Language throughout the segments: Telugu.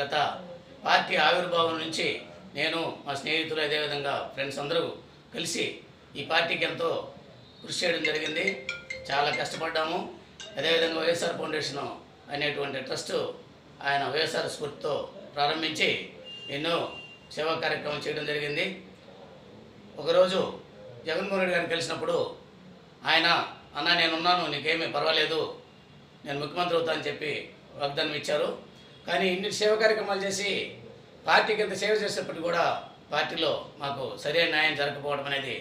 గత పార్టీ ఆవిర్భావం నుంచి నేను మా స్నేహితులు అదేవిధంగా ఫ్రెండ్స్ అందరూ కలిసి ఈ పార్టీకి ఎంతో కృషి చేయడం జరిగింది. చాలా కష్టపడ్డాము. అదేవిధంగా వైఎస్ఆర్ ఫౌండేషన్ అనేటువంటి ట్రస్ట్ ఆయన వైఎస్ఆర్ స్ఫూర్తితో ప్రారంభించి ఎన్నో సేవా కార్యక్రమం చేయడం జరిగింది. ఒకరోజు జగన్మోహన్ రెడ్డి గారిని కలిసినప్పుడు ఆయన అన్న నేనున్నాను నీకేమీ పర్వాలేదు నేను ముఖ్యమంత్రి అవుతా అని చెప్పి వాగ్దానం ఇచ్చారు. కానీ ఇన్ని సేవ కార్యక్రమాలు చేసి పార్టీకి ఇంత సేవ చేసేప్పటికి కూడా పార్టీలో మాకు సరైన న్యాయం జరగకపోవడం అనేది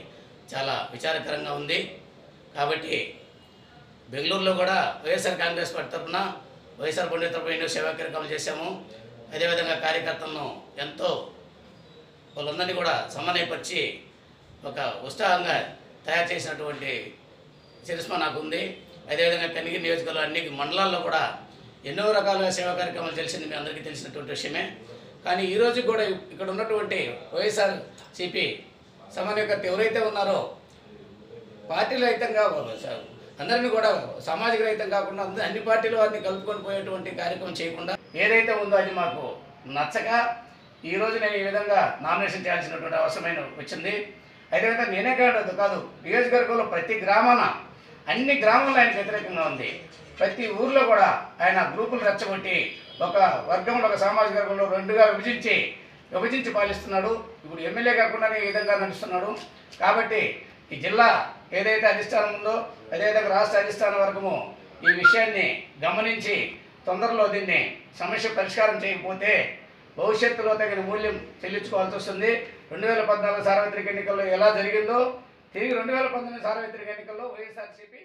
చాలా విచారకరంగా ఉంది. కాబట్టి బెంగళూరులో కూడా వైఎస్ఆర్ కాంగ్రెస్ పార్టీ తరఫున వైఎస్ఆర్ పండిత తరఫున ఎన్నో సేవా కార్యక్రమాలు చేశాము. అదేవిధంగా కార్యకర్తలను ఎంతో వాళ్ళందరినీ కూడా సమన్వయపరిచి ఒక ఉత్సాహంగా తయారు చేసినటువంటి చరిస్మా నాకు ఉంది. అదేవిధంగా కనిగి నియోజకవర్గంలో అన్ని మండలాల్లో కూడా ఎన్నో రకాల సేవా కార్యక్రమాలు తెలిసింది మీ అందరికీ తెలిసినటువంటి విషయమే. కానీ ఈరోజు కూడా ఇక్కడ ఉన్నటువంటి వైఎస్ఆర్ సిపి సమన్వయకర్త ఎవరైతే ఉన్నారో పార్టీ రహితంగా అందరినీ కూడా సామాజిక రహితం కాకుండా అన్ని పార్టీల వారిని కలుపుకొని పోయేటువంటి కార్యక్రమం చేయకుండా ఏదైతే ఉందో అది మాకు నచ్చక ఈరోజు నేను ఈ విధంగా నామినేషన్ చేయాల్సినటువంటి అవసరమైన వచ్చింది. అదేవిధంగా నేనే కాదు కాదు నియోజకవర్గంలో ప్రతి గ్రామాన అన్ని గ్రామాల్లో ఆయనకు వ్యతిరేకంగా ఉంది. ప్రతి ఊర్లో కూడా ఆయన గ్రూపులు రెచ్చగొట్టి ఒక వర్గంలో ఒక సామాజిక వర్గంలో రెండుగా విభజించి విభజించి పాలిస్తున్నాడు. ఇప్పుడు ఎమ్మెల్యే కాకుండానే ఈ విధంగా నడుస్తున్నాడు. కాబట్టి ఈ జిల్లా ఏదైతే అధిష్టానం ఉందో అదేవిధంగా రాష్ట్ర అధిష్టాన వర్గము ఈ విషయాన్ని గమనించి తొందరలో దీన్ని సమస్య పరిష్కారం చేయకపోతే భవిష్యత్తులో తగిన మూల్యం చెల్లించుకోవాల్సి వస్తుంది. రెండు వేల పద్నాలుగు సార్వత్రిక ఎన్నికల్లో ఎలా జరిగిందో తిరిగి రెండు వేల పంతొమ్మిది సార్వత్రిక ఎన్నికల్లో వైఎస్ఆర్సీపీ